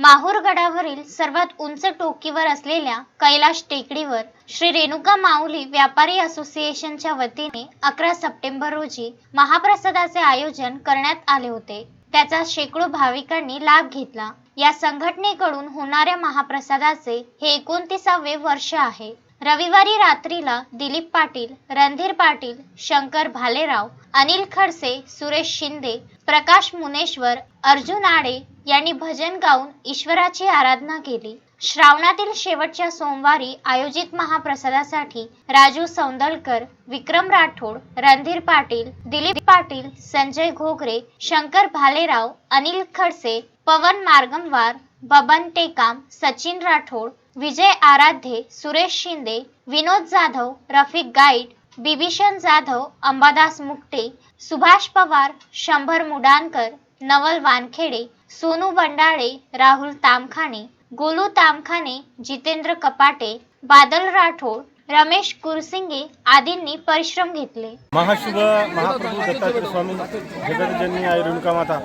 माहूर गडावरील सर्वात उंच टोकीवर असलेल्या कैलाश टेकडीवर श्री रेणुका माऊली व्यापारी असोसिएशनच्या वतीने अकरा सप्टेंबर रोजी महाप्रसादाचे आयोजन करण्यात आले होते. त्याचा शेकडो भाविकांनी लाभ घेतला. या संघटनेकडून होणाऱ्या महाप्रसादाचे हे एकोणतीसावे वर्ष आहे. रविवारी रात्रीला दिलीप पाटील रणधीर पाटील शंकर भालेराव अनिल खडसे सुरेश शिंदे प्रकाश मुनेश्वर अर्जुन आडे यांनी भजन गाऊन ईश्वराची आराधना केली. श्रावणातील शेवटच्या सोमवारी आयोजित महाप्रसादासाठी राजू सौंदलकर विक्रम राठोड रणधीर पाटील दिलीप पाटील संजय घोगरे शंकर भालेराव अनिल खडसे पवन मार्गमवार बबन टेकाम सचिन राठोड विजय आराध्ये सुरेश शिंदे विनोद जाधव रफिक गाईड बिभीषण जाधव अंबादास मुकटे सुभाष पवार शंभर मुडानकर नवल वानखेडे सोनू बंडाळे राहुल तामखाने गोलू तामखाने जितेंद्र कपाटे बादल राठोड रमेश कुरसिंगे आदींनी परिश्रम घेतले. महाशुभ महाप्रभू दत्तात्रय स्वामी जगतजननी आई रेणुका माता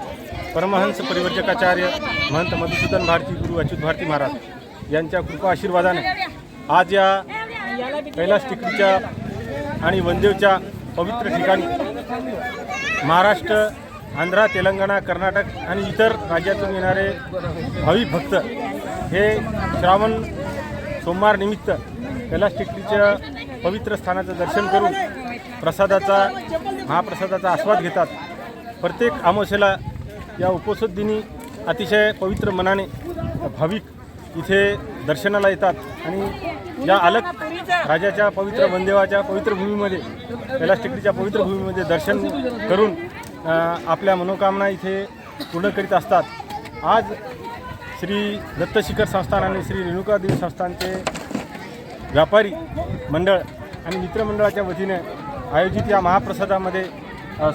परमहंस परिवर्जकाचार्य महंत मधुसूदन भारती गुरु अच्युत भारती महाराज. यांच्या कृपा आशीर्वादाने आज या कैलास टेकडीच्या आणि वनदेवच्या पवित्र ठिकाणी महाराष्ट्र आंध्रा तेलंगणा कर्नाटक आणि इतर राज्यातून येणारे भाविक भक्त हे श्रावण सोमवार निमित्त कैलास टेकडीच्या पवित्र स्थानाचं दर्शन करून प्रसादाचा महाप्रसादाचा आस्वाद घेतात. प्रत्येक अमावस्येला या उपोषद दिनी अतिशय पवित्र मनाने भाविक इथे दर्शनाला येतात आणि या अलग राजाच्या पवित्र वनदेवाच्या पवित्र भूमीमध्ये कैलास टेकडीच्या पवित्र भूमीमध्ये दर्शन करून आपल्या मनोकामना इथे पूर्ण करीत असतात. आज श्री दत्तशिखर संस्थान आणि श्री रेणुकादेवी संस्थानचे व्यापारी मंडळ आणि मित्रमंडळाच्या वतीने आयोजित या महाप्रसादामध्ये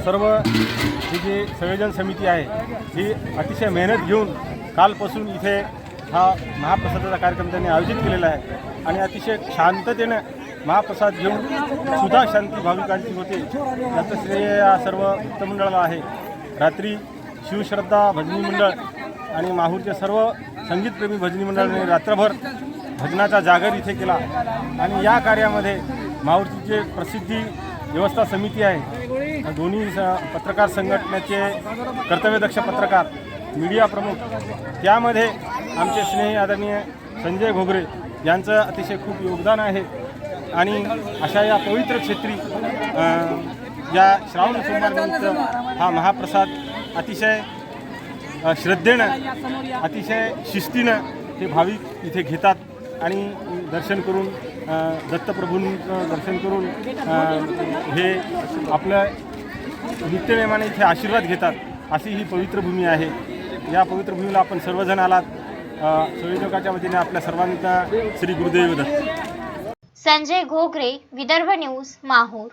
सर्व ही जी संयोजन समिती आहे ही अतिशय मेहनत घेऊन कालपासून इथे हा महाप्रसादाचा कार्यक्रम त्यांनी आयोजित केलेला आहे. आणि अतिशय शांततेनं महाप्रसाद घेऊन सुद्धा शांती भाविकांची होते. याचं श्रेय या सर्व भक्तमंडळाला आहे. रात्री शिवश्रद्धा भजनी मंडळ आणि माहूरचे सर्व संगीतप्रेमी भजनी मंडळाने रात्रभर भजनाचा जागर इथे केला. आणि या कार्यामध्ये माहूरची जे प्रसिद्धी व्यवस्था समिती आहे दोन्ही स- पत्रकार संघटनेचे कर्तव्यदक्ष पत्रकार मीडिया प्रमुख त्यामध्ये आमचे स्नेही आदरणीय संजय घोगरे यांचं अतिशय खूप योगदान आहे. आणि अशा या पवित्र क्षेत्री या श्रावण सोमवारनिमित्त हा महाप्रसाद अतिशय श्रद्धेनं अतिशय शिस्तीनं हे भाविक इथे घेतात आणि दर्शन करून दत्तप्रभूंचं दर्शन करून हे आपलं नित्यनेमाने इथे आशीर्वाद घेतात. अशी ही पवित्र भूमी आहे. या पवित्र भूमीला आपण सर्वजण आलात. संयोजकाच्या वतीने आपल्या सर्वांचा श्री गुरुदेव संजय घोगरे विदर्भ न्यूज माहूर.